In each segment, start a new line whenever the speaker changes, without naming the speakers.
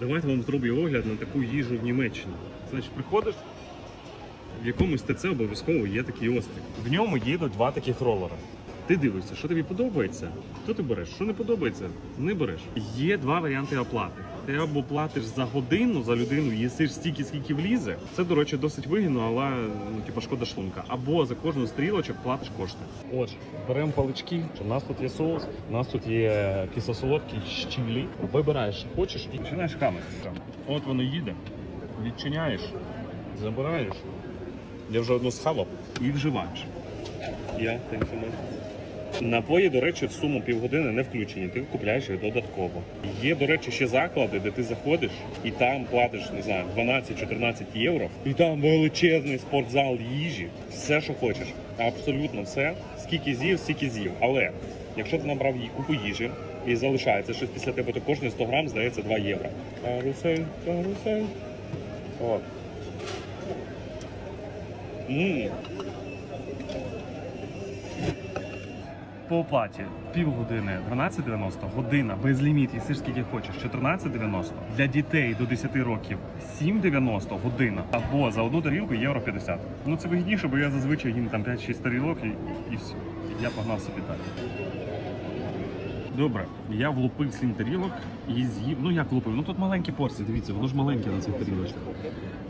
Давайте вам зроблю огляд на таку їжу в Німеччині. Значить, приходиш, в якомусь ТЦ обов'язково є такий острів. В ньому їдуть два таких ролера. Ти дивишся, що тобі подобається, то ти береш. Що не подобається, не береш. Є два варіанти оплати. Ти або платиш за годину за людину, їсиш стільки, скільки влізе. Це, до речі, досить вигідно, але ну, типу, шкода шлунка. Або за кожну стрілочок платиш кошти. Отже, беремо палички. У нас тут є соус, у нас тут є кисло-солодкий щілі. Вибираєш, що хочеш, і починаєш хамити. От воно їде, відчиняєш, забираєш. Я вже одну схавав і вживаєш. Я тенкомен. Напої, до речі, в суму півгодини не включені, ти купляєш їх додатково. Є, до речі, ще заклади, де ти заходиш і там платиш, не знаю, 12-14 євро, і там величезний спортзал їжі, все, що хочеш. Абсолютно все. Скільки з'їв, стільки з'їв. Але якщо ти набрав їй купу їжі і залишається щось після тебе, то кожний 100 грам здається 2 євро. Карусель, карусель. От. Ммм. По оплаті півгодини 12,90, година без ліміт, їсиш скільки хочеш, 14,90. Для дітей до 10 років 7,90 година. Або за одну тарілку євро 50. Ну це вигідніше, бо я зазвичай їм там 5-6 тарілок і, і все. Я погнав собі далі. Добре, я влупив 7 тарілок і з'їв. Ну як влупив? Ну тут маленькі порції, дивіться, воно ж маленьке на цих тарілочках.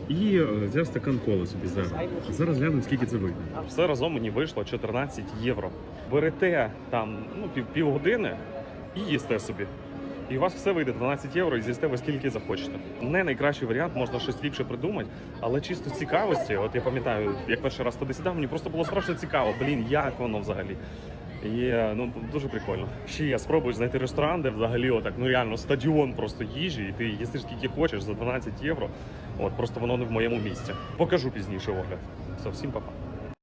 І е, взяв стакан коли собі зараз. Зараз глянемо, скільки це вийде. Все разом мені вийшло 14 євро. Берете там ну, пів, півгодини і їсте собі. І у вас все вийде 12 євро і з'їсте ви скільки захочете. Не найкращий варіант, можна щось ліпше придумати, але чисто цікавості, от я пам'ятаю, як перший раз туди сідав, мені просто було страшно цікаво. Блін, як воно взагалі. І е, ну дуже прикольно. Ще я спробую знайти ресторан, де взагалі отак, ну реально стадіон просто їжі, і ти їсти скільки хочеш за 12 євро. От просто воно не в моєму місці. Покажу пізніше огляд. Совсім всім па-па.